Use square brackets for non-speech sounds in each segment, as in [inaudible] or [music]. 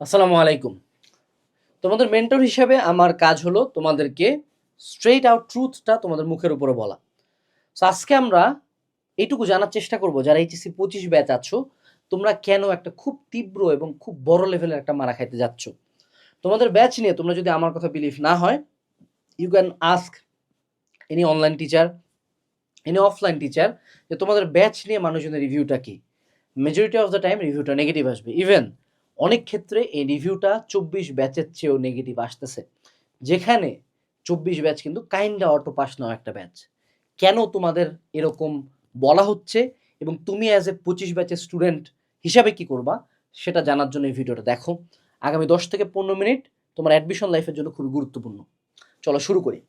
আসসালামু আলাইকুম। তোমাদের মেন্টর হিসেবে আমার কাজ হলো তোমাদেরকে স্ট্রেইট আউট ট্রুথটা তোমাদের মুখের উপরে বলা। সো আজকে আমরা এইটুকু জানার চেষ্টা করব, যারা এইচএসসি পঁচিশ ব্যাচ আছো, তোমরা কেন একটা খুব তীব্র এবং খুব বড় লেভেলের একটা মারা খাইতে যাচ্ছ? তোমাদের ব্যাচ নিয়ে তোমরা যদি আমার কথা বিলিভ না হয় you can ask any online teacher any offline teacher যে তোমাদের ব্যাচ নিয়ে মানুষজনের রিভিউটা কি? মেজরিটি অফ দ্য টাইম রিভিউটা নেগেটিভ আসবে। ইভেন অনেক ক্ষেত্রে এই রিভিউটা চব্বিশ ব্যাচের চেয়েও নেগেটিভ আসতেছে। যেখানে চব্বিশ ব্যাচ কিন্তু কাইন্ডা অটো পাস নাও একটা ব্যাচ কেন তোমাদের এরকম বলা হচ্ছে এবং তুমি অ্যাজ এ পঁচিশ ব্যাচের স্টুডেন্ট হিসাবে কি করবা, সেটা জানার জন্য এই ভিডিওটা দেখো। আগামী দশ থেকে পনেরো মিনিট তোমার অ্যাডমিশন লাইফের জন্য খুবই গুরুত্বপূর্ণ। চলো শুরু করি।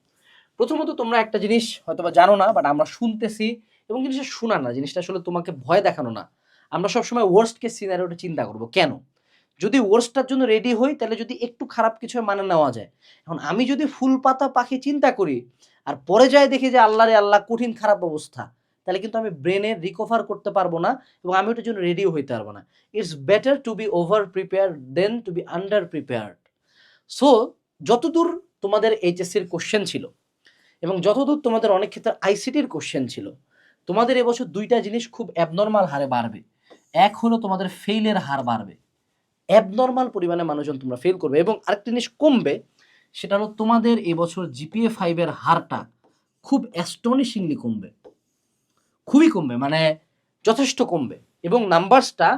প্রথমত তোমরা একটা জিনিস হয়তো বা জানো না বাট আমরা শুনতেছি এবং জিনিসটা শোনা না। জিনিসটা আসলে তোমাকে ভয় দেখানো না। আমরা সবসময় ওয়ার্স্ট কেস সিনারিওটা চিন্তা করব। কেন? যদি ওয়ার্স্টটার জন্য রেডি হই, তাহলে যদি একটু খারাপ কিছু মানে নেওয়া যায়। এখন আমি যদি ফুল পাতা পাখি চিন্তা করি, আর পরে যায় দেখি যে আল্লাহ রে আল্লাহ, কঠিন খারাপ অবস্থা, তাহলে কিন্তু আমি ব্রেনে রিকভার করতে পারব না এবং আমি ওটার জন্য রেডিও হইতে পারব না। It's better to be over prepare then to be under prepared so যতদূর তোমাদের এইচএসসির কোশ্চেন ছিল এবং যতদূর তোমাদের অনেক ক্ষেত্রে আইসিটির কোশ্চেন ছিল, তোমাদের এবছর দুইটা জিনিস খুব অ্যাবনর্মাল হারে বাড়বে। এক হলো তোমাদের ফেইলের হার বাড়বে। অ্যাবনর্মাল পরিমাণে মানুষজন তোমরা ফেল করবে এবং আরেকটা জিনিস কমবে, সেটা হলো তোমাদের এবছর জিপিএ ফাইভের হারটা খুব অ্যাস্টনিশিংলি কমবে। খুবই কমবে মানে যথেষ্ট কমবে। এবং নাম্বারসটা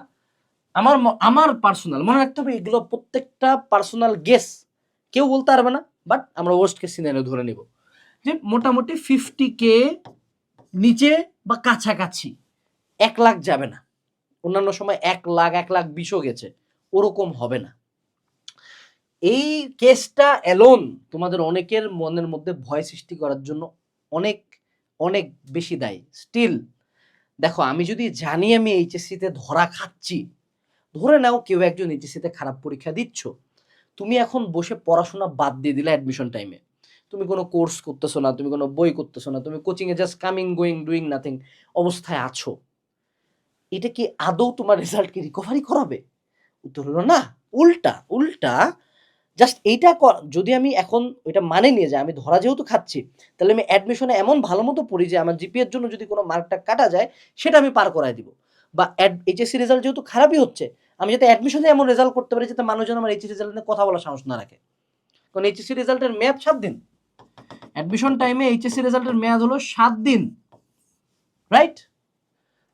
আমার আমার পার্সোনাল মনে রাখতে হবে এগুলো প্রত্যেকটা পার্সোনাল গেস কেউ বলতে পারবে না বাট আমরা ওয়ার্স্ট কেস সিনারিও ধরে নিব। যে মোটামুটি ফিফটি কে নিচে বা কাছাকাছি, এক লাখ যাবে না। অন্যান্য সময় এক লাখ এক লাখ, বিশও গেছে। ওরকম হবে না। এই কেসটা অ্যালোন তোমাদের অনেকের মনের মধ্যে ভয় সৃষ্টি করার জন্য অনেক অনেক বেশি দায়ী। স্টিল দেখো, আমি যদি জানি আমি এইচএসসিতে ধরা খাচ্ছি, ধরে নাও কেউ একজন এইচএসসিতে খারাপ পরীক্ষা দিচ্ছ, তুমি এখন বসে পড়াশোনা বাদ দিয়ে দিলে অ্যাডমিশন টাইমে তুমি কোনো কোর্স করতেছো না, তুমি কোনো বই করতেছো না, তুমি কোচিংয়ে just coming going doing nothing অবস্থায় আছো। এটা কি আদৌ তোমার রেজাল্টকে রিকভারি করাবে? উত্তর হলো না, উল্টা উল্টা জাস্ট এইটা যদি আমি এখন ওইটা মানে নিয়ে যাই, আমি ধরা যেহেতু খাচ্ছি, তাহলে আমি অ্যাডমিশনে এমন ভালো মতো পড়ি যে আমার জিপিএর জন্য যদি কোনো মার্কটা কাটা যায়, সেটা আমি পার করায় দিব। বা এইচএসসি রেজাল্ট যেহেতু খারাপই হচ্ছে, আমি যাতে অ্যাডমিশনে এমন রেজাল্ট করতে পারি যাতে মানুষজন আমার এইচএসসি রেজাল্ট নিয়ে কথা বলার সাহস না রাখে। কারণ এইচএসসি রেজাল্টের মেয়াদ সাত দিন। অ্যাডমিশন টাইমে এইচএসসি রেজাল্টের মেয়াদ হলো সাত দিন। রাইট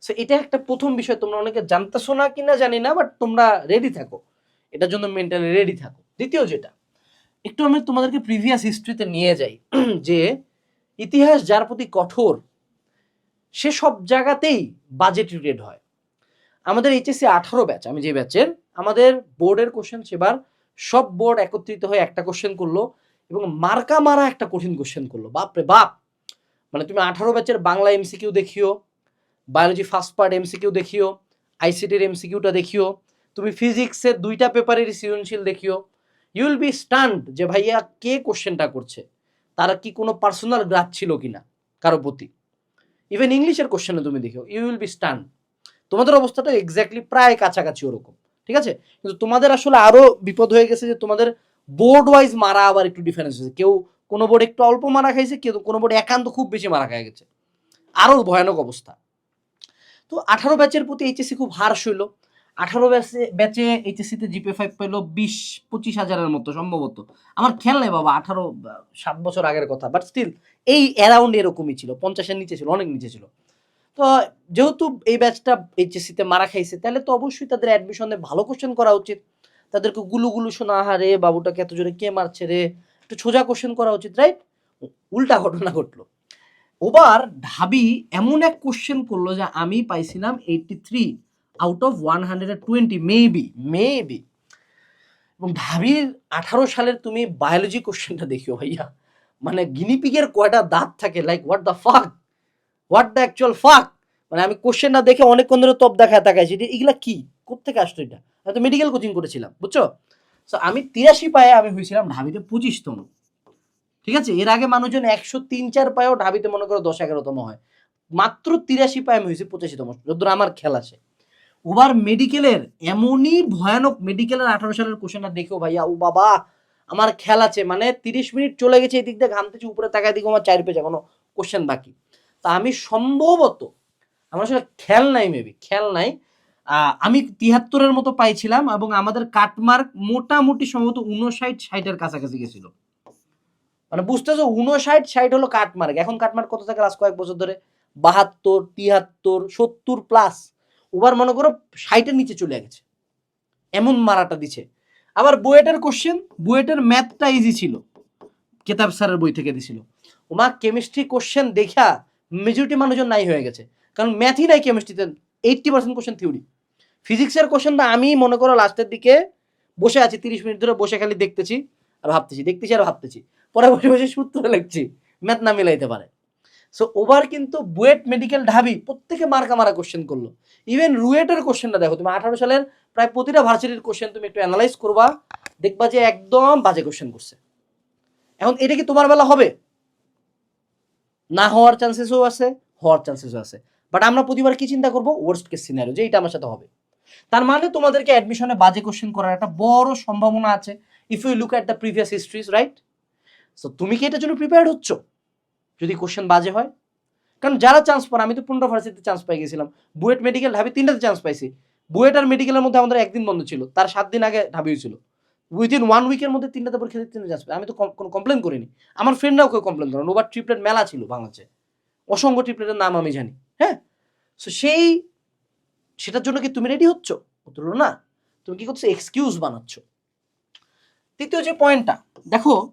সো এটা একটা প্রথম বিষয়, তোমরা অনেকে জানতেছো না কিনা জানি না বাট তোমরা রেডি থাকো। এটার জন্য মেন্টালি রেডি থাকো। দ্বিতীয় যেটা, একটু আমি তোমাদেরকে প্রিভিয়াস হিস্ট্রিতে নিয়ে যাই, [clears throat] যে ইতিহাস যার প্রতি কঠোর, সে সব জায়গাতেই বাজেট রিলেটেড হয়। আমাদের এইচএসসি আঠারো ব্যাচ আমি যে ব্যাচের আমাদের বোর্ডের কোশ্চেন সেবার সব বোর্ড একত্রিত হয়ে একটা কোশ্চেন করল এবং মার্কা মারা একটা কঠিন কোশ্চেন করল। বাপরে বাপ! মানে তুমি আঠারো ব্যাচের বাংলা এমসিকিউ দেখিও বায়োলজি ফার্স্ট পার্ট এমসিকিউ দেখিও, আইসিটির এমসিকিউটা দেখিও, তুমি ফিজিক্সের দুইটা পেপারের সৃজনশীল দেখিও। ইউ উইল বি স্টান্ড যে ভাইয়া কে কোশ্চেনটা করছে, তারা কি কোনো পার্সোনাল গ্রাজ ছিল কিনা, কারও প্রতি। ইভেন ইংলিশের কোশ্চেনে তুমি দেখিও ইউ উইল বি স্টান্ড তোমাদের অবস্থাটা এক্স্যাক্টলি প্রায় কাছাকাছি ওরকম, ঠিক আছে? কিন্তু তোমাদের আসলে আরও বিপদ হয়ে গেছে যে তোমাদের বোর্ড ওয়াইজ মারা আবার একটু ডিফারেন্স হয়েছে। কেউ কোনো বোর্ড একটু অল্প মারা খাইছে, কেউ কোনো বোর্ড একান্ত খুব বেশি মারা খাই গেছে। আরও ভয়ানক অবস্থা। তো আঠারো ব্যাচের প্রতি এইচএসসি খুব হার্শ হইল। আঠারো ব্যাচে ব্যাচে এইচএসসিতে জিপে ফাইভ পেল বিশ, পঁচিশ হাজারের মতো সম্ভবত। আমার খেয়াল নেই বাবা, আঠারো, সাত বছর আগের কথা বাট স্টিল এই অ্যারাউন্ড এরকমই ছিল, পঞ্চাশের নিচে ছিল, অনেক নিচে ছিল। তো যেহেতু এই ব্যাচটা এইচএসসিতে মারা খাইছে, তাহলে তো অবশ্যই তাদের অ্যাডমিশনে ভালো কোশ্চেন করা উচিত। তাদেরকে গুলু গুলু শোনা আহারে বাবুটাকে এত জোরে কে মারছে রে? একটু সোজা কোশ্চেন করা উচিত রাইট উল্টা ঘটনা ঘটলো। ওবার ঢাবি এমন এক কোশ্চেন করল যে আমি পাইছিলাম eighty three out of one hundred twenty maybe maybe এবং ঢাবির আঠারো সালের তুমি বায়োলজি কোশ্চেনটা দেখিও ভাইয়া। মানে গিনিপিগের কয়টা দাঁত থাকে? Like what the fuck what the actual fuck মানে আমি কোশ্চেনটা দেখে অনেকক্ষণ ধরে তপ দেখায়, তাকাইছি। যে এগুলা কি? কোথেকে আসতো এটা? আমি তো মেডিকেল কোচিং করেছিলাম, বুঝছ? সো আমি তিরাশি পায়ে আমি হয়েছিলাম ঢাবিতে পঁচিশতম। ঠিক আছে? এর আগে মানুষজন একশো তিন, চার পায়েও ঢাবিতে মনে করো দশ, এগারোতম হয়। মাত্র তিরাশি পায়ে আমি হয়েছি, পঁচাশিতম। যদ্দূর আমার খেল আছে। ওবার মেডিকেলের এমনই ভয়ানক মেডিকেলের আঠারো সালের কোশ্চেনটা দেখেও ভাইয়া, ও বাবা, আমার খেল আছে। মানে তিরিশ মিনিট চলে গেছে, এদিক দিয়ে ঘামতেছি, উপরে তাকায় দিকে আমার চার পেজে কোনো কোশ্চেন বাকি। তা আমি সম্ভবত, আমার আসলে খেল নাই মেবি খেয়াল নাই। আমি তিয়াত্তরের মতো পাইছিলাম এবং আমাদের কাটমার্ক মোটামুটি সম্ভবত উনষাট ষাটের কাছাকাছি গেছিল। মানে বুঝতেছো উনষাট ষাট হলো কাটমার্ক। এখন কাটমার্ক কত থাকে লাস্ট কয়েক বছর ধরে? বাহাত্তর তিয়াত্তর সত্তর প্লাস ওবার মনে করো ষাটের নিচে চলে গেছে। এমন মারাটা দিছে। আবার বুয়েটের কোশ্চেন বুয়েটের ম্যাথটা ইজি ছিল। কেতাব স্যারের বই থেকে দিছিল। ওমা কেমিস্ট্রি কোশ্চেন দেখা মেজরিটি মানুষজন নাই হয়ে গেছে। কারণ ম্যাথই নাই কেমিস্ট্রিতে এইট্টি পার্সেন্ট কোশ্চেন থিওরি ফিজিক্সের কোশ্চেনটা আমি মনে করো লাস্টের দিকে বসে আছি, তিরিশ মিনিট ধরে বসে খালি দেখতেছি আর ভাবতেছি, দেখতেছি আর ভাবতেছি। পরে বসে বসে সূত্র লিখছি, ম্যাথ না মিলাইতে পারে। সো ওভার কিন্তু বুয়েট মেডিকেল ঢাবি প্রত্যেকে মার্কা মারা কোশ্চেন করল। ইভেন রুয়েটের কোশ্চেনটা দেখো, তুমি আঠারো সালের প্রায় প্রতিটা ভার্সিটির কোশ্চেন তুমি একটু অ্যানালাইজ করবা, দেখবা যে একদম বাজে কোশ্চেন করছে। এখন এটা কি তোমার বেলা হবে? না হওয়ার চান্সেসও আছে, হওয়ার চান্সেসও আছে। বাট আমরা প্রতিবার কি চিন্তা করব? ওয়ার্স্ট কেস সিনারিও যে এটা আমার সাথে হবে। তার মানে তোমাদেরকে অ্যাডমিশনে বাজে কোশ্চেন করার একটা বড় সম্ভাবনা আছে। If you look at the previous histories right so তুমি কি এটার জন্য প্রিপেয়ার্ড হচ্ছ? যদি কোশ্চেন বাজে হয়? কারণ যারা চান্স পান আমি তো পনেরো ভার্সিটিতে চান্স পাই গেছিলাম। বুয়েট মেডিকেল ঢাবি তিনটাতে চান্স পাইছি। বুয়েট আর মেডিকেলের মধ্যে আমাদের একদিন বন্ধ ছিল। তার সাত দিন আগে ঢাবি হয়েছিল। উইদিন ওয়ান উইকের মধ্যে তিনটাতে পরীক্ষা দিতে তিনটা চান্স পাই আমি তো কোনো কমপ্লেন করিনি। আমার ফ্রেন্ডরাও কেউ কমপ্লেন করেন ওবার ট্রিপলেট মেলা ছিল বাংলাদেশে। অসংখ্য ট্রিপলেটের নাম আমি জানি। হ্যাঁ? সো সেই, সেটার জন্য কি তুমি রেডি হচ্ছ? উত্তর না। তুমি কি করছ? এক্সকিউজ বানাচ্ছ। তৃতীয় যে পয়েন্টটা দেখো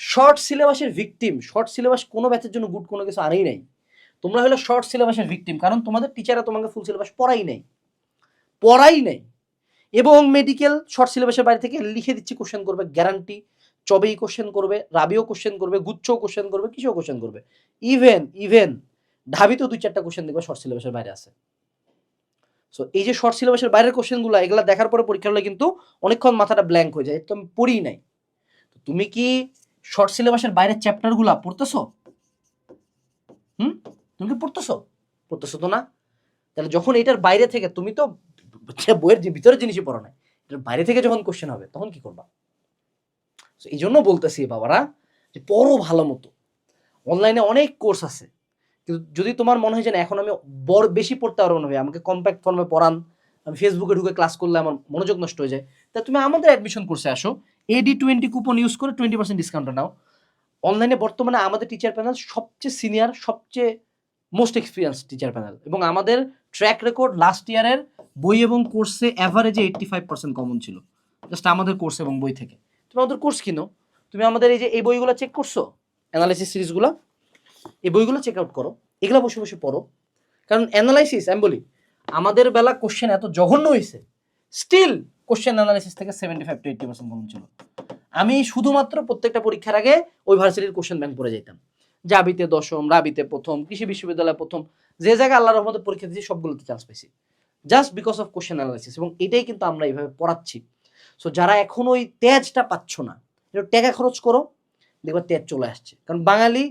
শর্ট সিলেবাসের ভিকটিম শর্ট সিলেবাস কোনো ব্যাচের জন্য গুড কোনো কিছু আনেই নাই। তোমরা হলো শর্ট সিলেবাসের ভিকটিম কারণ তোমাদের টিচাররা তোমাকে ফুল সিলেবাস পড়াই নেই। পড়াই নেই। এবং মেডিকেল শর্ট সিলেবাসের বাইরে থেকে লিখে দিচ্ছি কোশ্চেন করবে গ্যারান্টি চবেই কোশ্চেন করবে, রাবিও কোশ্চেন করবে, গুচ্ছও কোশ্চেন করবে, কিসেও কোশ্চেন করবে। ইভেন ইভেন ঢাবিতেও দুই চারটা কোশ্চেন দেখবে শর্ট সিলেবাসের বাইরে আছে। সো এই যে শর্ট সিলেবাসের বাইরের কোশ্চেনগুলো এগুলো দেখার পরে পরীক্ষা হলে কিন্তু অনেকক্ষণ মাথাটা ব্ল্যাঙ্ক হয়ে যায় তো আমি পড়িই নাই। তুমি কি শর্ট সিলেবাসের বাইরের চ্যাপ্টারগুলো পড়তেছো? হুম? তুমি কি পড়তেছো? পড়তেছো তো না? তাহলে যখন এটার বাইরে থেকে তুমি তো বইয়ের যে ভিতরের জিনিসই পড়ো না এটার বাইরে থেকে যখন কোশ্চেন হবে তখন কি করবা? এই জন্য বলতেছি বাবারা যে পড়ো ভালো মতো। অনলাইনে অনেক কোর্স আছে। কিন্তু যদি তোমার মনে হয় যে না, এখন আমি বড় বেশি পড়তে পারব না ভাই আমাকে কম্প্যাক্ট ফর্মে পড়ান আমি ফেসবুকে ঢুকে ক্লাস করলে আমার মনোযোগ নষ্ট হয়ে যায় তা তুমি আমাদের অ্যাডমিশন কোর্সে আসো। এডি টোয়েন্টি কুপন ইউজ করে টোয়েন্টি পার্সেন্ট ডিসকাউন্ট নাও। অনলাইনে বর্তমানে আমাদের টিচার প্যানেল সবচেয়ে সিনিয়র সবচেয়ে মোস্ট এক্সপিরিয়েন্স টিচার প্যানেল এবং আমাদের ট্র্যাক রেকর্ড লাস্ট ইয়ারের বই এবং কোর্সে অ্যাভারেজে এইট্টি ফাইভ পার্সেন্ট কমন ছিল। জাস্ট আমাদের কোর্স এবং বই থেকে। তুমি আমাদের কোর্স কিনো। তুমি আমাদের এই যে এই বইগুলো চেক করছ অ্যানালাইসিস সিরিজগুলো, এই বইগুলো চেক আউট করো। এগুলো বসে বসে পড়ো। কারণ অ্যানালাইসিস আমি বলি, আমাদের বেলা কোশ্চেন এত জঘন্য হয়েছে স্টিল কোশ্চেন অ্যানালাইসিস থেকে seventy five to eighty percent common ছিল আমি শুধুমাত্র প্রত্যেকটা পরীক্ষার আগে ওই ভার্সিটির কোশ্চেন ব্যাংক পড়ে যেতাম জাবিতে দশম, রাবিতে প্রথম, কৃষি বিশ্ববিদ্যালয়ে প্রথম, যে জায়গায় আল্লাহ রহমতে পরীক্ষা দিয়েছি, সবগুলোতে চান্স পেয়েছি just because of question analysis এবং এটাই কিন্তু আমরা এইভাবে পড়াচ্ছি। সো যারা এখন ওই তেজটা পাচ্ছ না, একটু টাকা খরচ করো, দেখবা তেজ চলে আসছে। কারণ বাঙালি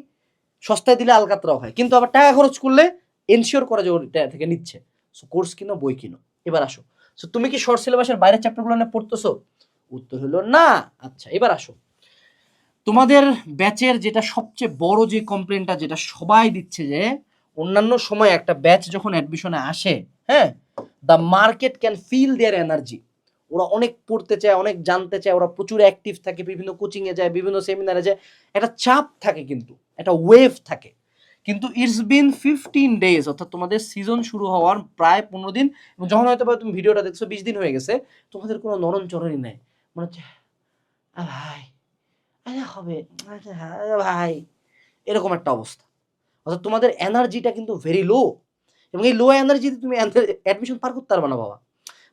সস্তায় দিলে আলকাতরাও হয়, কিন্তু আবার টাকা খরচ করলে এনশিওর করা যে ওর থেকে নিচ্ছে। সো কোর্স কিনো, বই কিনো। এবার আসো। সো তুমি কি শর্ট সিলেবাসের বাইরের চ্যাপ্টারগুলো নিয়ে পড়তেছো? উত্তর হলো না। আচ্ছা এবার আসো। তোমাদের ব্যাচের যেটা সবচেয়ে বড় যে কমপ্লেনটা যেটা সবাই দিচ্ছে যে, অন্যান্য সময় একটা ব্যাচ যখন অ্যাডমিশনে আসে হ্যাঁ the market can feel their energy ওরা অনেক পড়তে চায়, অনেক জানতে চায়, ওরা প্রচুর অ্যাক্টিভ থাকে, বিভিন্ন কোচিংয়ে যায়, বিভিন্ন সেমিনারে যায়। একটা চাপ থাকে কিন্তু, একটা ওয়েভ থাকে। কিন্তু ইটস বিন ফিফটিন ডেজ অর্থাৎ তোমাদের সিজন শুরু হওয়ার প্রায় পনেরো দিন যখন হয়তো তুমি ভিডিওটা দেখছ, বিশ দিন হয়ে গেছে, তোমাদের কোনো নরম চরণই নেই। মনে হচ্ছে ভাই হবে ভাই। এরকম একটা অবস্থা। অর্থাৎ তোমাদের এনার্জিটা কিন্তু ভেরি লো এবং এই লো এনার্জিতে তুমি অ্যাডমিশন পার করতে পারবে না, বাবা।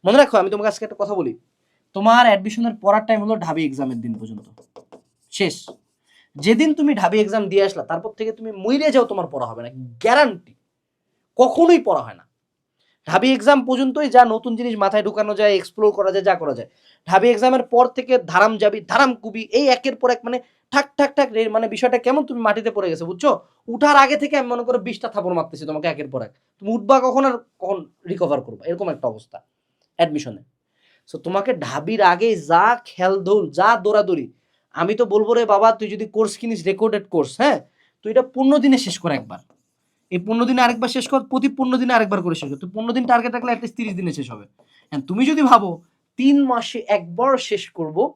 মনে রাখো, আমি তোমাকে আজকে একটা কথা বলি। তোমার অ্যাডমিশনের পড়ার টাইম হলো ঢাবি এক্সামের দিন পর্যন্ত। শেষ। যেদিন তুমি ঢাবি এক্সাম দিয়ে আসলা, তারপর থেকে তুমি মইরে যাও, তোমার পড়া হবে না গ্যারান্টি কখনোই পড়া হয় না। ঢাবি এক্সাম পর্যন্তই যা নতুন জিনিস মাথায় ঢুকানো যায় এক্সপ্লোর করা যায়, যা করা যায়। ঢাবি এক্সামের পর থেকে ধারাম যাবি, ধারাম কুবি, এই একের পর এক মানে ঠাক ঠাক ঠাক মানে বিষয়টা কেমন তুমি মাটিতে পড়ে গেছে, বুঝছ? উঠার আগে থেকে আমি মনে করো বিশটা থাপড় মারতেছি তোমাকে একের পর এক। তুমি উঠবা কখন আর কখন রিকভার করবা? এরকম একটা অবস্থা অ্যাডমিশনে সো তোমাকে ঢাবির আগে যা খেলধুল, যা দৌড়াদৌড়ি আমি তো বলব রে বাবা, তুই যদি কোর্স কিনিস রেকর্ডেড কোর্স হ্যাঁ? তুই এটা পনেরো দিনে শেষ কর একবার। এই পনেরো দিনে আরেকবার শেষ কর, প্রতি পনেরো দিনে আরেকবার করে শেষ কর। তুই পনেরো দিন টার্গেট রাখলে অ্যাটলিস্ট তিরিশ দিনে শেষ হবে। And তুমি যদি ভাবো, তিন মাসে একবার শেষ করব,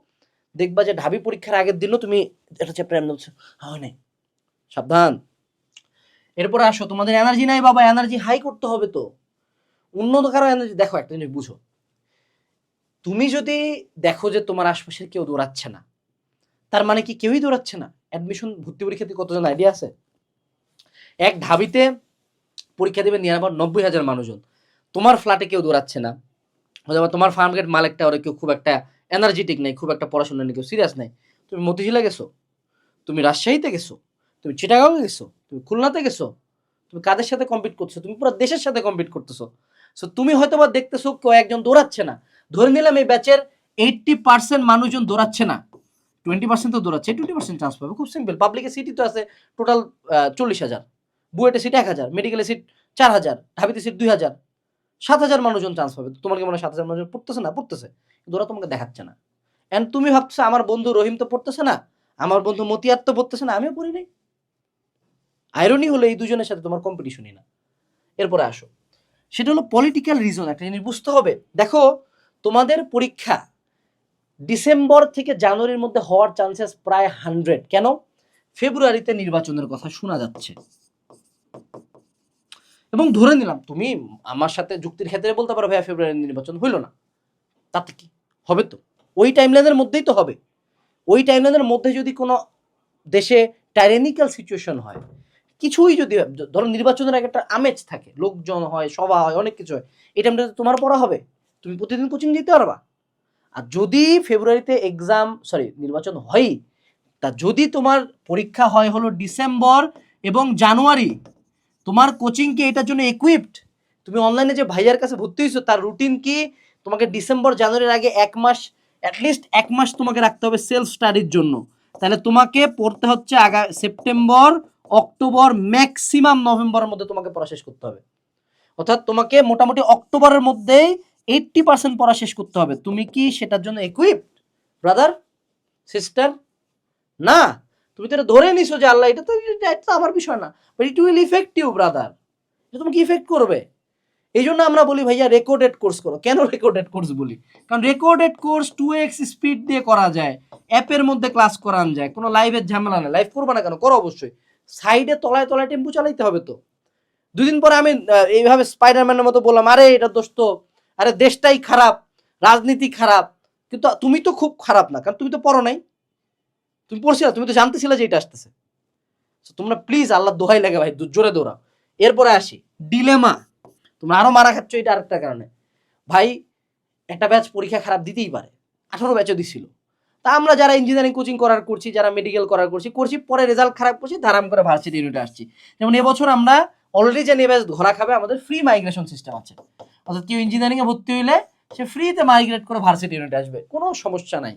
দেখবা যে ঢাবি পরীক্ষার আগের দিনও তুমি এটা চ্যাপ্টার এমন হচ্ছে হয়, নাই। সাবধান। এরপরে আসো, তোমাদের এনার্জি নাই বাবা এনার্জি হাই করতে হবে তো। উন্নত কারও এনার্জি দেখো একটা জিনিস বুঝো। তুমি যদি দেখো যে তোমার আশপাশের কেউ দৌড়াচ্ছে না তার মানে কি কেউই দৌড়াচ্ছে না? অ্যাডমিশন ভর্তি পরীক্ষাতে কতজন আইডিয়া আছে? এক ঢাবিতে পরীক্ষা দেবে নিরানব্বই নব্বই হাজার মানুষজন। তোমার ফ্ল্যাটে কেউ দৌড়াচ্ছে না। অথবা তোমার ফার্ম গেট মালিকটা ওরা কেউ খুব একটা এনার্জেটিক নেই, খুব একটা পড়াশোনা নেই, কেউ সিরিয়াস নেই। তুমি মতিঝিলে গেছো? তুমি রাজশাহীতে গেছো? তুমি চিটাগাঁও গেছো? তুমি খুলনাতে গেছো? তুমি কাদের সাথে কম্পিট করছ তুমি পুরো দেশের সাথে কম্পিট করতেছো। সো তুমি হয়তো বা দেখতেছো কেউ একজন দৌড়াচ্ছে না। ধরে নিলাম এই ব্যাচের এইটটি পার্সেন্ট মানুষজন দৌড়াচ্ছে না। টোয়েন্টি পার্সেন্ট তো দৌড়াচ্ছে টোয়েন্টি পার্সেন্ট চান্স পাবে। খুব সিম্পল পাবলিকের সিটি তো আছে টোটাল চল্লিশ হাজার। বুয়েটে সিট এক হাজার মেডিকেলের সিট চার হাজার, ঢাবিতে সিট দুই হাজার। সাত হাজার মানুষজন চান্স পাবে। তোমার কি মনে হয় সাত হাজার মানুষজন পড়তেছে? না, পড়তেছে। কিন্তু ওরা তোমাকে দেখাচ্ছে না। অ্যান্ড তুমি ভাবছ আমার বন্ধু রহিম তো পড়তেছে না? আমার বন্ধু মতিয়ার তো পড়তেছে না? আমিও পড়ি নাই। আয়রনি হলো এই দুজনের সাথে তোমার কম্পিটিশনই না। এরপরে আসো। সেটা হলো পলিটিক্যাল রিজন একটা জিনিস বুঝতে হবে। দেখো, তোমাদের পরীক্ষা ডিসেম্বর থেকে জানুয়ারির মধ্যে হওয়ার চান্সেস প্রায় হান্ড্রেড। কেন? ফেব্রুয়ারিতে নির্বাচনের কথা শোনা যাচ্ছে। এবং ধরে নিলাম, তুমি আমার সাথে যুক্তির ক্ষেত্রে বলতে পারো, ভাইয়া ফেব্রুয়ারি নির্বাচন হইল না। তাতে কি? হবে তো। ওই টাইমলাইনের মধ্যেই তো হবে। ওই টাইমলাইনের মধ্যে যদি কোনো দেশে টাইরেনিক্যাল সিচুয়েশন হয়, কিছুই যদি, ধরো নির্বাচনের আগে একটা আমেজ থাকে, লোকজন হয়, সভা হয়, অনেক কিছু হয়, এই টাইমটাতে তোমার পড়া হবে। তুমি প্রতিদিন কোচিং দিতে পারবা। আর যদি ফেব্রুয়ারিতে এক্সাম সরি নির্বাচন হয় তা যদি তোমার পরীক্ষা হয় হলো ডিসেম্বর এবং জানুয়ারি, তোমার কোচিং কি এটার জন্য ইকুইপড তুমি অনলাইনে যে ভাইয়ার কাছে ভর্তি হয়েছো, তার রুটিন কি? তোমাকে ডিসেম্বর, জানুয়ারির আগে এক মাস অ্যাটলিস্ট এক মাস তোমাকে রাখতে হবে সেলফ স্টাডির জন্য। তাহলে তোমাকে পড়তে হচ্ছে আগা, সেপ্টেম্বর, অক্টোবর ম্যাক্সিমাম নভেম্বরের মধ্যে তোমাকে শেষ করতে হবে। অর্থাৎ তোমাকে মোটামুটি অক্টোবরের মধ্যেই এইটটি পার্সেন্ট পড়া শেষ করতে হবে। তুমি কি সেটার জন্য ইকুইপড ব্রাদার সিস্টার না। তুমি তো এটা ধরে নিছো যে আল্লাহ, এটা তো এটা তো আমার বিষয় না। But it will effect you brother এটা তোমাকে ইফেক্ট করবে। এই জন্য আমরা বলি, ভাইয়া রেকর্ডেড কোর্স করো। কেন রেকর্ডেড কোর্স বলি? কারণ recorded course two x speed দিয়ে করা যায়। অ্যাপের মধ্যে ক্লাস করানো যায়। কোনো লাইভের ঝামেলা নেই। লাইভ করবে না কেন? করো অবশ্যই। সাইডে তলায় তলায় টেম্পু চালাইতে হবে তো। দুদিন পরে আমি এইভাবে স্পাইডারম্যানের মতো বললাম, আরে, এটা দোষ তো আরে দেশটাই খারাপ, রাজনীতি খারাপ। কিন্তু তুমি তো খুব খারাপ না, কারণ তুমি তো পড়ো নাই। তুমি পড়ছিলে তুমি তো জানতেছিলে যে এটা আসতেছে। তোমরা প্লিজ আল্লাহ দোহাই লাগে ভাই জোরে দৌড়াও। এরপরে আসি ডিলেমা তোমরা আরও মারা খাচ্ছ এটা আরেকটা কারণে। ভাই, একটা ব্যাচ পরীক্ষা খারাপ দিতেই পারে। আঠারো ব্যাচও দিছিল। তা আমরা যারা ইঞ্জিনিয়ারিং কোচিং করার করছি, যারা মেডিকেল করার করছি করছি, পরে রেজাল্ট খারাপ করছি, ধারাম করে ভার্সিটি ইউনিটে আসছি। যেমন এবছর আমরা অলরেডি যে নেবে, ধরা খাবে আমাদের ফ্রি মাইগ্রেশন সিস্টেম আছে। অর্থাৎ কেউ ইঞ্জিনিয়ারিং এ ভর্তি হইলে সে ফ্রিতে মাইগ্রেট করে ভার্সিটি ইউনিটে আসবে। কোনো সমস্যা নাই।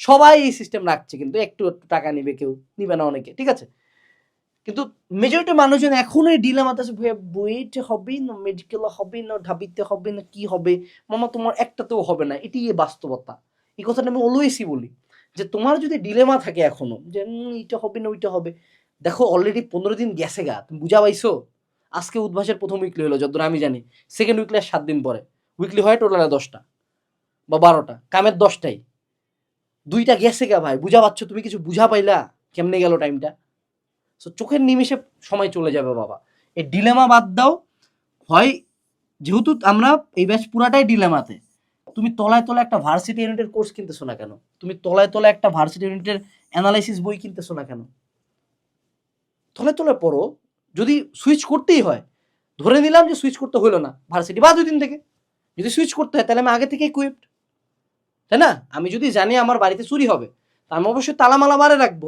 সবাই এই সিস্টেম রাখছে, কিন্তু একটু একটু টাকা নিবে কেউ, নিবে না অনেকে, ঠিক আছে? কিন্তু মেজরিটি মানুষজন এখনও এই ডিলেমাতে আছে, ভাইয়া বইতে হবে না মেডিকেল হবে না, ঢাবিতে হবে না, কি হবে? মামা, তোমার একটাতেও হবে না, এটি বাস্তবতা। এই কথাটা আমি অলওয়েসই বলি, যে তোমার যদি ডিলেমা থাকে এখনও, যে এটা হবে না, ওইটা হবে। দেখো অলরেডি পনেরো দিন গেছে গা, তুমি বুঝা পাইছো? আজকে উদ্ভাসের প্রথম উইকলি হলো যতদূর আমি জানি। সেকেন্ড উইকলি আর সাত দিন পরে। উইকলি হয় টোটালে দশটা বা বারোটা, কামের দশটাই। দুইটা গেছে গা ভাই, বুঝা পাচ্ছ? তুমি কিছু বুঝা পাইলা? কেমনে গেল টাইমটা সো চোখের নিমিষে সময় চলে যাবে বাবা। এই ডিলেমা বাদ দাও। হয়, যেহেতু আমরা এই ব্যাচ পুরাটাই ডিলেমাতে তুমি তলায় তলায় একটা ভার্সিটি ইউনিটের কোর্স কিনতেছো না কেন? তুমি তলায় তলায় একটা ভার্সিটি ইউনিটের অ্যানালাইসিস বই কিনতেছো না কেন? তলায় তলায় পড়ো। যদি সুইচ করতেই হয়, ধরে নিলাম যে সুইচ করতে হলো না ভার্সিটি বা দুদিন থেকে। যদি সুইচ করতে হয়, তাহলে আমি আগে থেকে ইকুইপড তাই না? আমি যদি জানি আমার বাড়িতে চুরি হবে, তা আমি অবশ্যই তালামালা মারে রাখব।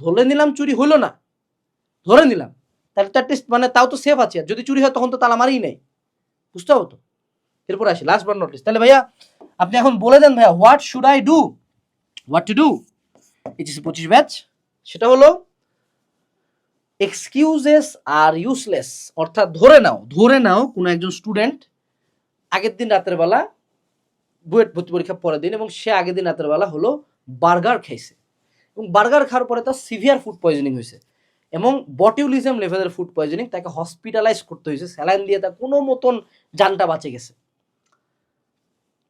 ধরে নিলাম চুরি হলো না। ধরে নিলাম। তাহলে তো অ্যাটলিস্ট মানে তাও তো সেফ আছে। আর যদি চুরি হয়, তখন তো তালা মারিই নাই। বুঝতে হবে তো? এরপরে আসি লাস্ট বাট নোটিস তাহলে ভাইয়া, আপনি এখন বলে দেন ভাইয়া what should I do what to do HSC পঁচিশ ব্যাচ সেটা হলো এক্সকিউজেস আর ইউজলেস অর্থাৎ ধরে নাও ধরে নাও কোনো একজন স্টুডেন্ট আগের দিন রাতের বেলা বুয়েট ভর্তি পরীক্ষা পরের দিন এবং সে আগের দিন রাতের বেলা হলো বার্গার খাইছে। এবং বার্গার খাওয়ার পরে তার সিভিয়ার ফুড পয়জনিং হয়েছে এবং বটিউলিজম লেভেলের ফুড পয়জনিং তাকে হসপিটালাইজ করতে হয়েছে স্যালাইন দিয়ে তার কোনো মতন জানটা বাঁচে গেছে।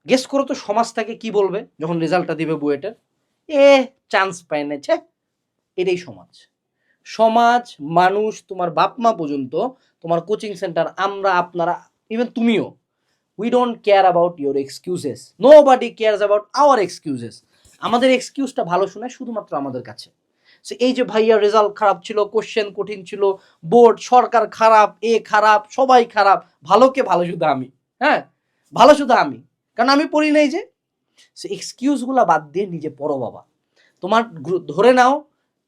গেস করো তো সমাজ তাকে কি বলবে যখন রেজাল্টটা দিবে বুয়েটের? এ চান্স পায় না এটাই সমাজ। সমাজ, মানুষ, তোমার বাপ মা পর্যন্ত তোমার কোচিং সেন্টার আমরা, আপনারা ইভেন তুমিও we don't care about your excuses nobody cares about our excuses আমাদের এক্সকিউজটা ভালো শোনায় শুধুমাত্র আমাদের কাছে। সে এই যে ভাইয়া রেজাল্ট খারাপ ছিল কোশ্চেন কঠিন ছিল বোর্ড সরকার খারাপ, এ খারাপ, সবাই খারাপ ভালোকে ভালো শুধু আমি? হ্যাঁ? ভালো শুধু আমি। কারণ আমি পড়ি নাই যে। সে এক্সকিউজগুলো বাদ দিয়ে নিজে পড়ো বাবা। তোমার ধরে নাও,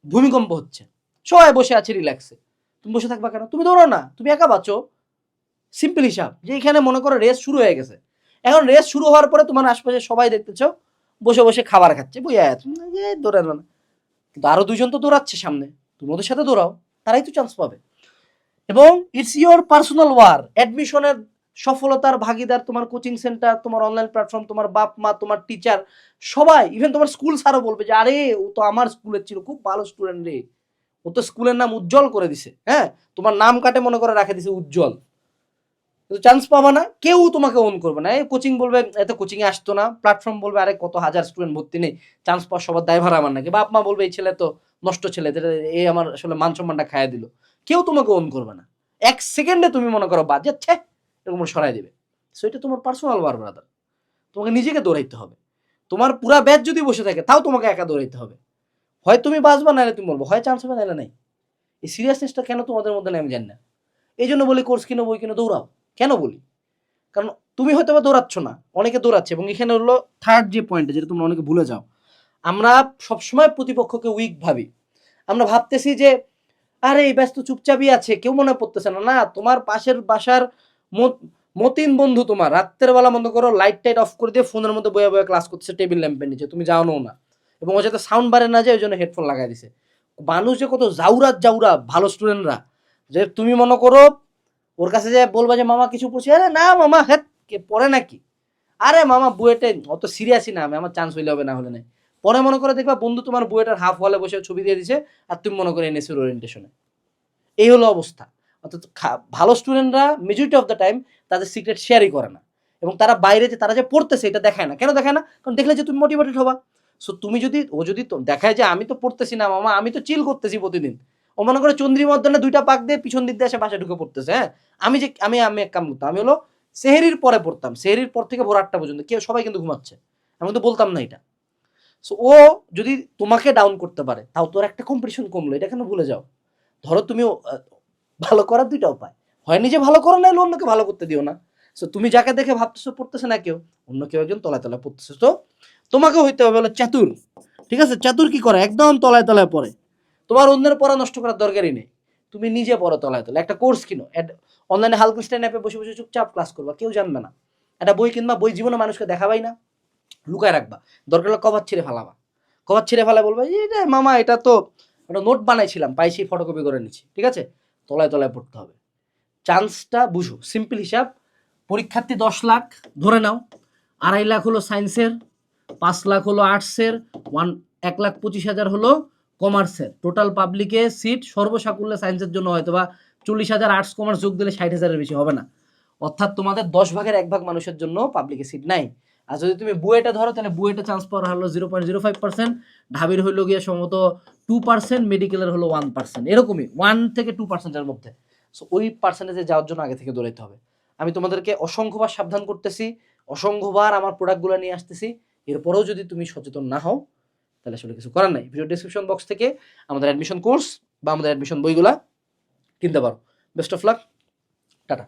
ভূমিকম্প হচ্ছে। সবাই বসে আছে রিল্যাক্সে তুমি বসে থাকবা কেন? তুমি দৌড়ো না, তুমি একা বাঁচো। সিম্পল হিসাব, যে এখানে মনে করো রেস শুরু হয়ে গেছে। এখন রেস শুরু হওয়ার পরে তোমার আশপাশে সবাই দেখতেছ বসে বসে খাবার খাচ্ছে, বুঝে দৌড়ানো না কিন্তু আরও দুজন তো দৌড়াচ্ছে সামনে, তুমি ওদের সাথে দৌড়াও, তারাই তো চান্স পাবে। এবং ইটস ইয়োর পার্সোনাল ওয়ার অ্যাডমিশনের সফলতার ভাগিদার, তোমার কোচিং সেন্টার তোমার অনলাইন প্ল্যাটফর্ম তোমার বাপ মা, তোমার টিচার সবাই ইভেন তোমার স্কুল স্যারও বলবে যে, আরে, ও তো আমার স্কুলের ছিল, খুব ভালো স্টুডেন্ট রে। ও তো স্কুলের নাম উজ্জ্বল করে দিছে হ্যাঁ? তোমার নাম কাটে মনে করে রাখে দিছে উজ্জ্বল। কিন্তু চান্স পাবা না, কেউ তোমাকে অন করবে না। এই কোচিং বলবে, এত কোচিংয়ে আসতো না। প্ল্যাটফর্ম বলবে, আরে, কত হাজার স্টুডেন্ট ভর্তি নেই। চান্স পাওয়ার সবার দায়ভার আমার নাকি। বাপ মা বলবে, এই ছেলে তো নষ্ট ছেলে এই আমার আসলে মান সম্মানটা খাইয়ে দিল। কেউ তোমাকে অন করবে না। এক সেকেন্ডে তুমি মনে করো বাদ যাচ্ছে এরকম সরাই দেবে। সো এটা তোমার পার্সোনাল বার ব্রাদার তোমাকে নিজেকে দৌড়াইতে হবে। তোমার পুরা ব্যাচ যদি বসে থাকে, তাও তোমাকে একা দৌড়াইতে হবে। হয় তুমি বাঁচবা, নাহলে তুমি বলব হয় চান্স হবে, নাহলে নাই। এই সিরিয়াসনেসটা কেন তোমাদের মধ্যে আমি জানি না। এই জন্য বলি কোর্স কিনো, বই কিনো, দৌড়াও। কেন বলি? কারণ তুমি হয়তো বা দৌড়াচ্ছ না, অনেকে দৌড়াচ্ছে এবং এখানে হলো থার্ড যে পয়েন্ট যেটা তোমরা অনেকে ভুলে যাও। আমরা সবসময় প্রতিপক্ষকে উইক ভাবি। আমরা ভাবতেছি যে, আরে, এই ব্যস্ত চুপচাপই আছে, কেউ মনে পড়তেছে না। না, তোমার পাশের বাসার মত- মতিন বন্ধু তোমার। রাত্রের বেলা মনে করো লাইট টাইট অফ করে দিয়ে ফোনের মধ্যে বয়ে বয়ে ক্লাস করতেছে টেবিল ল্যাম্পের নিচে। তুমি জানো না। এবং ও যাতে সাউন্ড বাড়ে না যায় ওই জন্য হেডফোন লাগাই দিছে। মানুষ যে কত জাউরা জাউরা ভালো স্টুডেন্টরা যে তুমি মনে করো ওর কাছে যে বলবা যে, মামা কিছু পড়ছি? আরে না মামা হ্যাঁ কে পড়ে নাকি? আরে মামা, বুয়েটে অত সিরিয়াসই না আমি, আমার চান্স হইলে হবে, না হলে নাই। পরে মনে করে দেখবা বন্ধু তোমার বুয়েটার হাফ হলে বসে ছবি দিয়ে দিছে, আর তুমি মনে করে এনএসির ওরিয়েন্টেশনে এই হলো অবস্থা। অর্থাৎ ভালো স্টুডেন্টরা মেজরিটি অফ দ্য টাইম তাদের সিক্রেট শেয়ারই করে না। এবং তারা বাইরে যে, তারা যে পড়তেছে, এটা দেখায় না। কেন দেখায় না? কারণ দেখলে যে তুমি মোটিভেটেড হবা। সো তুমি যদি, ও যদি দেখায় যে আমি তো পড়তেছি না মামা, আমি তো চিল করতেছি প্রতিদিন। ও মনে করে চন্দ্রী মর্দনে দুইটা পাক দিয়ে পিছন দিক দিয়ে এসে বাসায় ঢুকে পড়তেছে হ্যাঁ? আমি যে, আমি আমি এক কাম করতাম, আমি হলো সেহেরির পরে পড়তাম, সেহেরির পর থেকে ভোর আটটা পর্যন্ত। কেউ, সবাই কিন্তু ঘুমাচ্ছে। আমি তো বলতাম না এটা। সো ও যদি তোমাকে ডাউন করতে পারে, তাও তোর একটা কম্পিটিশন কমলো, এটা কেন ভুলে যাও? ধরো তুমি ভালো করার দুইটা উপায় হয় নিজে ভালো করো না অন্যকে ভালো করতে দিও না। সো তুমি যাকে দেখে ভাবতেছো পড়তেছে না কেউ, অন্য কেউ একজন তলায় তলায় পড়তেছে। তো তোমাকে হইতে হবে হলো চাতুর। ঠিক আছে? চাতুর কি করে? একদম তলায় তলায় পড়ে। তোমার অন্যের পড়া নষ্ট করার দরকারই নেই। তুমি নিজে পড়ো তলায় তলায়। একটা কোর্স কিনো। অনলাইনে হালকিনস্টাইন অ্যাপে বসে বসে চুপচাপ ক্লাস করবা। কেউ জানবে না। একটা বই কিনবা, বই জীবনে মানুষকে দেখাবাই না। লুকায় রাখবা। দরকার হলে কভার ছিঁড়ে ফেলাবা। কভার ছিঁড়ে ফেলা বলবা রে মামা, এটা তো একটা নোট বানাইছিলাম। পাইছি ফটোকপি করে নিচ্ছি। ঠিক আছে? তলায় তলায় পড়তে হবে। চান্সটা বুঝো। সিম্পল হিসাব। পরীক্ষার্থী দশ লাখ, ধরে নাও। আড়াই লাখ হলো সায়েন্সের পাঁচ লাখ হলো আর্টসের ওয়ান এক লাখ পঁচিশ হাজার হলো কমার্সের টোটাল পাবলিকে সিট সর্বসাকুল্যে সায়েন্সের জন্য হয়তো বা চল্লিশ হাজার আর্টস কমার্স যোগ দিলে ষাট হাজারের বেশি হবে না। অর্থাৎ তোমাদের দশ ভাগের এক ভাগ মানুষের জন্য পাবলিকে সিট নাই। আর যদি তুমি বুয়েটা ধরো, তাহলে বুয়েটে চান্স পাওয়ার হলো zero point zero five percent ঢাবির হইল গিয়ে সম্ভবত টু পার্সেন্ট মেডিকেলের হলো ওয়ান পার্সেন্ট এরকমই ওয়ান থেকে টু পার্সেন্টের মধ্যে। সো ওই পার্সেন্টেজে যাওয়ার জন্য আগে থেকে দৌড়াইতে হবে। আমি তোমাদেরকে অসংখ্যবার সাবধান করতেছি, অসংখ্যবার আমার প্রোডাক্টগুলো নিয়ে আসতেছি। এরপরেও যদি তুমি সচেতন না হও, তাহলে আসলে কিছু করার নাই। ভিডিও ডিসক্রিপশন বক্স থেকে আমাদের অ্যাডমিশন কোর্স বা আমাদের অ্যাডমিশন বইগুলা কিনতে পারো। Best of luck ta-ta.